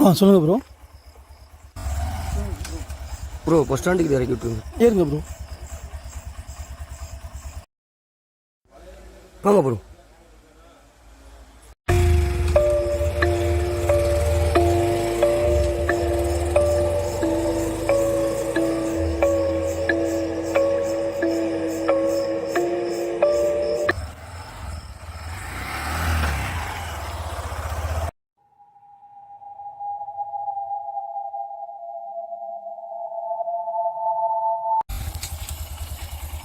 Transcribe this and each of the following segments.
ஆ சொல்லுங்க bro bro bus ஸ்டாண்டுக்கு இது இறக்கி விட்டுருங்க. ஏறுங்க ப்ரோ வாங்க ப்ரோ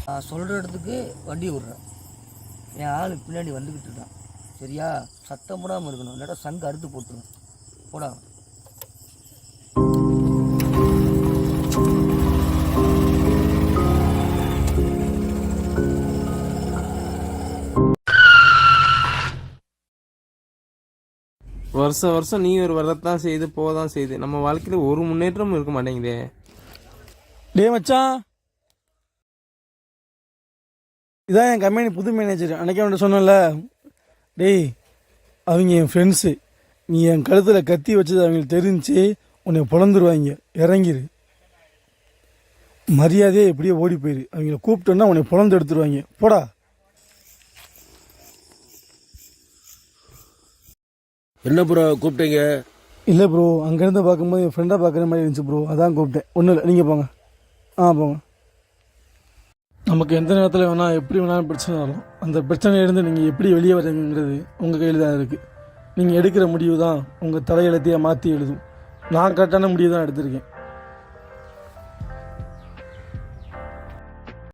நான் சொல்கிற இடத்துக்கு வண்டி விட்றேன் என் ஆள் பின்னாடி வந்துக்கிட்டு இருக்கான். சரியா? சத்தம் போடாமல் இருக்கணும். இல்லாட்டா சங்கு அறுத்து போட்டுருவேன் போடா. வருஷம் வருஷம் நீ ஒரு வரத்தான் செய்து போதான் செய்யுது நம்ம வாழ்க்கையில ஒரு முன்னேற்றமும் இருக்க மாட்டேங்குதே. டேய் மச்சான். இதான் என் கம்பெனி புது மேனேஜர் அன்னைக்கே அவன்கிட்ட சொன்னேன்ல டேய் அவங்க என் ஃப்ரெண்ட்ஸு நீ என் கழுத்தில் கத்தி வச்சது அவங்களுக்கு தெரிஞ்சு உன்னை பொழந்துருவாங்க இறங்கிரு. மரியாதையே எப்படியோ ஓடி போயிரு. அவங்கள கூப்பிட்டோன்னா உன்னை பொழந்து எடுத்துருவாங்க. போடா. என்ன ப்ரோ கூப்பிட்டீங்க? இல்லை ப்ரோ அங்கேருந்து பார்க்கும்போது என் ஃப்ரெண்டாக பார்க்குற மாதிரி இருந்துச்சு ப்ரோ அதான் கூப்பிட்டேன். ஒன்றும் இல்லை நீங்கள் போங்க. ஆ போங்க. நமக்கு எந்த நேரத்தில் வேணால் எப்படி வேணாலும் பிரச்சனை வரும். அந்த பிரச்சனையிலேருந்து நீங்கள் எப்படி வெளியே வரீங்கிறது உங்கள் கையில் தான் இருக்குது நீங்கள் எடுக்கிற முடிவு தான் உங்கள் தலையெழுத்தையே மாற்றி எழுதும். நான் கரெக்டான முடிவு தான் எடுத்திருக்கேன்.